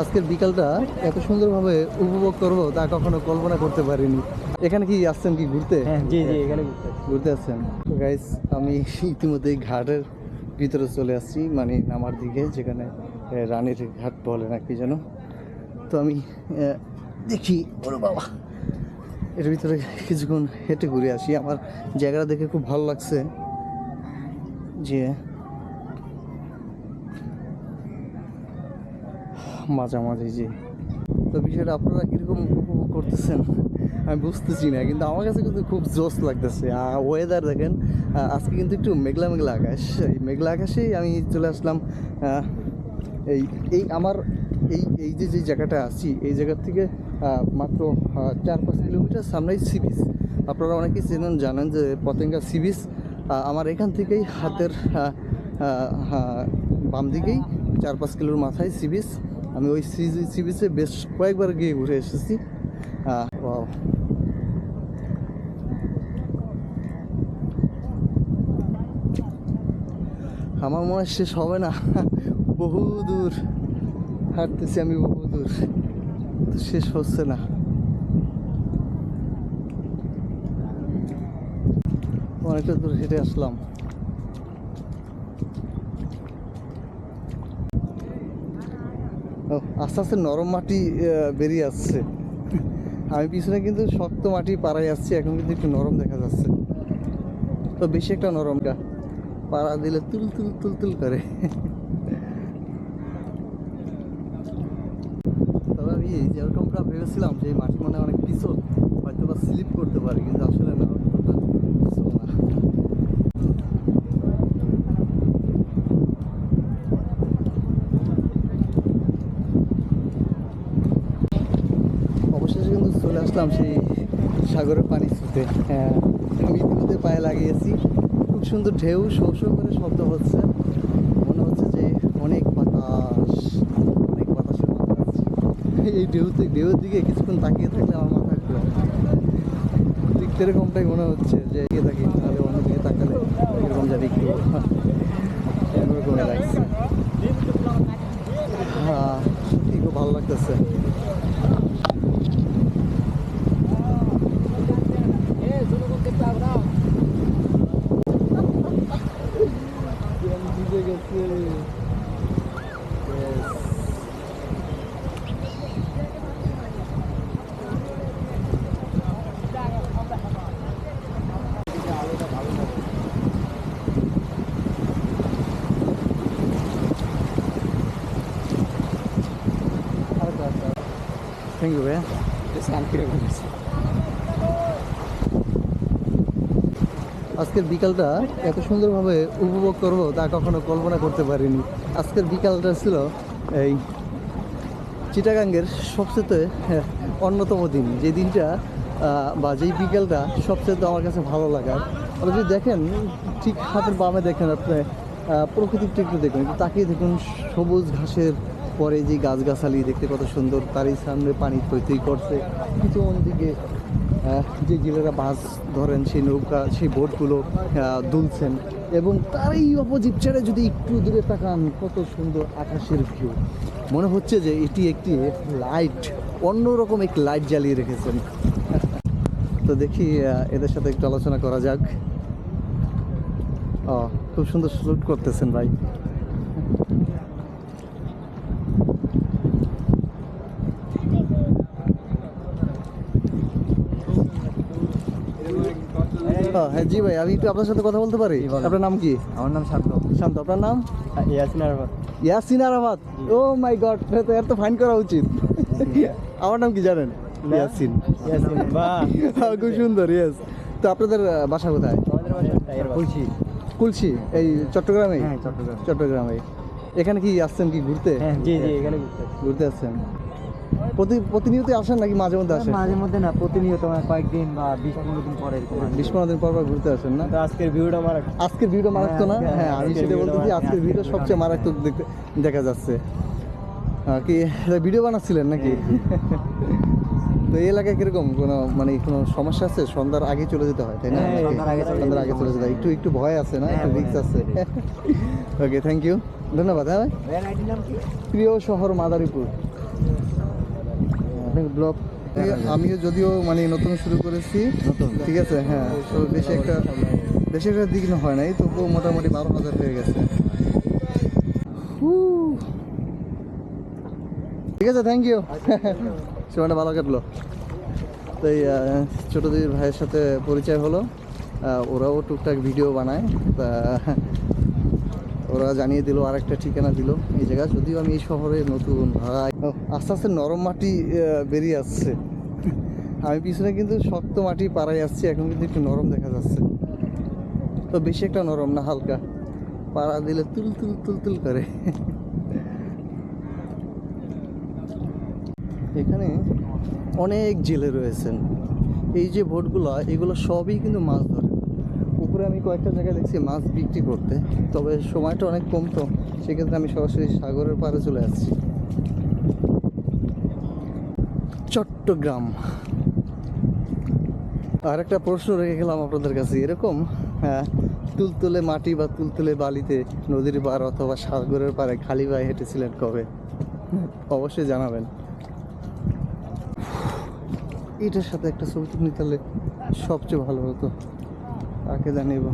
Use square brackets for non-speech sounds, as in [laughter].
আজকের বিকালটা এত সুন্দরভাবে উপভোগ করব তা কখনো কল্পনা করতে পারিনি। এখানে কি আসছেন কি ঘুরতে? হ্যাঁ জি জি এখানে ঘুরতে। আসছেন। গাইস আমি ইতিমধ্যে ঘাটের ভিতরে চলে আসছি মানে নামার দিকে যেখানে রানীর ঘাট বলে না কি যেন। তো আমি দেখি ওরে বাবা। এর ভিতরে কিছুক্ষণ হেঁটে ঘুরে আসি। আমার জায়গাটা দেখে খুব ভালো লাগছে যে মাঝামাঝি যে তো বিষয়টা আপনারা কীরকম উপভোগ করতেছেন? আমি বুঝতেছি না, কিন্তু আমার কাছে কিন্তু খুব জোস লাগতেছে। ওয়েদার দেখেন আজকে কিন্তু একটু মেঘলা মেঘলা আকাশ। এই মেঘলা আকাশেই আমি চলে আসলাম এই এই আমার, এই এই যে যে জায়গাটা আছি, এই জায়গার থেকে মাত্র চার পাঁচ কিলোমিটার সামনেই সি বিচ আপনারা অনেকেই চেনেন, জানেন যে পতেঙ্গা সি বিচ আমার এখান থেকেই হাতের বাম দিকেই চার পাঁচ কিলোর মাথায় সি বিচ আমি ওই সি বিচে বেশ কয়েকবার গিয়ে ঘুরে এসেছি। wow. আমার মনে শেষ হবে না। [laughs] বহু দূর। হাঁটতেছি আমি বহু দূর। শেষ হচ্ছে না। অনেকটা দূর হেঁটে আসলাম ও, আস্তে আস্তে নরম মাটি বেরিয়ে আসছে। আমি পিছনে কিন্তু শক্ত মাটি পাড়ায় আসছি, এখন কিন্তু একটু নরম দেখা যাচ্ছে। তো বেশি একটা নরমটা পাড়া দিলে তুল তুল তুল তুল করে। তবে আমি যেরকমটা ভেবেছিলাম যে মাটি মানে অনেক পিছল হয়তো বা স্লিপ করতে পারে, কিন্তু আসলে না অতটা পিছল না অবশেষে কিন্তু চলে আসলাম সেই সাগরের পানি ছুতে। হ্যাঁ পায়ে লাগিয়েছি। খুব সুন্দর ঢেউ, শো শো করে শব্দ হচ্ছে। মনে হচ্ছে যে অনেক বাতাস, অনেক বাতাসের বাতাস এই ঢেউতে, ঢেউর দিকে কিছুক্ষণ তাকিয়ে থাকলে আমার মাথা ঘুরে ঠিক সেরকমটাই মনে হচ্ছে যে এগিয়ে থাকি, তাহলে অন্যদিকে তাকালে এরকম জানি একটু অন্যরকমই লাগছে হ্যাঁ সত্যি খুব ভালো লাগতেছে ভিজে গেছে ইউ ভাইয়া স্নান করে বলেছি আজকের বিকালটা এত সুন্দরভাবে উপভোগ করব তা কখনো কল্পনা করতে পারিনি। আজকের বিকালটা ছিল এই চিটাগাঙ্গের সবচেয়ে হ্যাঁ, অন্যতম দিন। যে দিনটা বা যেই বিকেলটা সবচেয়ে আমার কাছে ভালো লাগার। আপনি যদি দেখেন ঠিক হাতের বামে দেখেন আপনি প্রকৃতির একটু দেখুন তাকিয়ে দেখুন সবুজ ঘাসের পরে যে গাছগাছালি দেখতে কত সুন্দর তারই সামনে পানি থই থই করছে। পিছন দিকে আহ, যে জেলেরা মাছ ধরেন সেই নৌকা সেই বোটগুলো দুলছেন। এবং তারই অপোজিট ছেড়ে যদি একটু দূরে তাকান কত সুন্দর আকাশের ভিউ মনে হচ্ছে যে এটি একটি লাইট অন্যরকম এক লাইট জ্বালিয়ে রেখেছেন। তো দেখি এদের সাথে একটু আলোচনা করা যাক। ও খুব সুন্দর শুট করতেছেন ভাই ও, হ্যাঁ জি ভাই আমি একটু আপনার সাথে কথা বলতে পারি? আপনার নাম কি? আমার নাম শান্ত। শান্ত আপনার নাম? Yasin Arafat. Yasin Arafat? Oh my god তো এর তো ফাইন করা উচিত। আমার নাম কি জানেন? ইয়াসিন। ইয়াসিন বাহ খুব সুন্দর ইয়েস তো আপনাদের বাসা কোথায়? বলছি কুলসি। এই চট্টগ্রামে হ্যাঁ চট্টগ্রামে। এখানে কি আসছেন কি ঘুরতে? হ্যাঁ জি জি এখানে ঘুরতে ঘুরতে আসছেন? প্রতি প্রতিনিয়ত আসেন নাকি মাঝে মধ্যে আসেন? মাঝে মধ্যে না প্রতিনিয়ত মানে কয়েকদিন বা বিশ পনেরো দিন পরে বিশ পনেরো দিন পর পর ঘুরতে আসেন না? আজকের আজকের ভিডিও মারাত্মক না? হ্যাঁ, হ্যাঁ আমি সেটা বলতেছি আজকের ভিডিও সবচেয়ে মারাত্মক দেখা যাচ্ছে। কি ভিডিও বানাচ্ছিলেন নাকি? তো এই এলাকায় কীরকম কোনো মানে কোনো সমস্যা আছে? সন্ধ্যার আগে চলে যেতে হয় তাই না? হ্যাঁ, সন্ধ্যার আগে চলে যেতে আগে চলে যেতে হয়। একটু একটু ভয় আছে না? হ্যাঁ, একটু রিস্ক আছে। ওকে থ্যাংক ইউ ধন্যবাদ হ্যাঁ? প্রিয় শহর মাদারীপুর। আপনাকে ব্লগ আমিও যদিও মানে নতুন শুরু করেছি ঠিক আছে হ্যাঁ তো বেশি একটা বেশি একটা দিক হয় নাই তবুও মোটামুটি বারো হাজার হয়ে গেছে। ঠিক আছে থ্যাংক ইউ সময়টা ভালো কাটলো। তো এই ছোটো দিদির ভাইয়ের সাথে পরিচয় হলো। ওরাও টুকটাক ভিডিও বানায় তা ওরা জানিয়ে দিল, আরেকটা ঠিকানা দিল এই জায়গা যদিও আমি এই শহরে নতুন, ভাই। আস্তে আস্তে নরম মাটি বেরিয়ে আসছে। আমি পিছনে কিন্তু শক্ত মাটি পাড়াই আসছি, এখন কিন্তু একটু নরম দেখা যাচ্ছে। তো বেশি একটা নরম না, হালকা। পাড়া দিলে তুল তুল তুল তুল করে। এখানে অনেক জেলে রয়েছেন। এই যে বোটগুলো এগুলো সবই কিন্তু মাছ ধরে। উপরে আমি কয়েকটা জায়গায় দেখছি মাছ বিক্রি করতে। তবে সময়টা অনেক কম তো, সেক্ষেত্রে আমি সরাসরি সাগরের পাড়ে চলে আসছি। চট্টগ্রাম। আর একটা প্রশ্ন রেখে গেলাম আপনাদের কাছে, এরকম হ্যাঁ তুলতুলে মাটি বা তুলতুলে বালিতে নদীর পার অথবা সাগরের পাড়ে খালি পায়ে হেঁটেছিলেন কবে? অবশ্যই জানাবেন। এটার সাথে একটা ছবি তুলে নিতে সবচেয়ে ভালো হতো। কাকে জানিব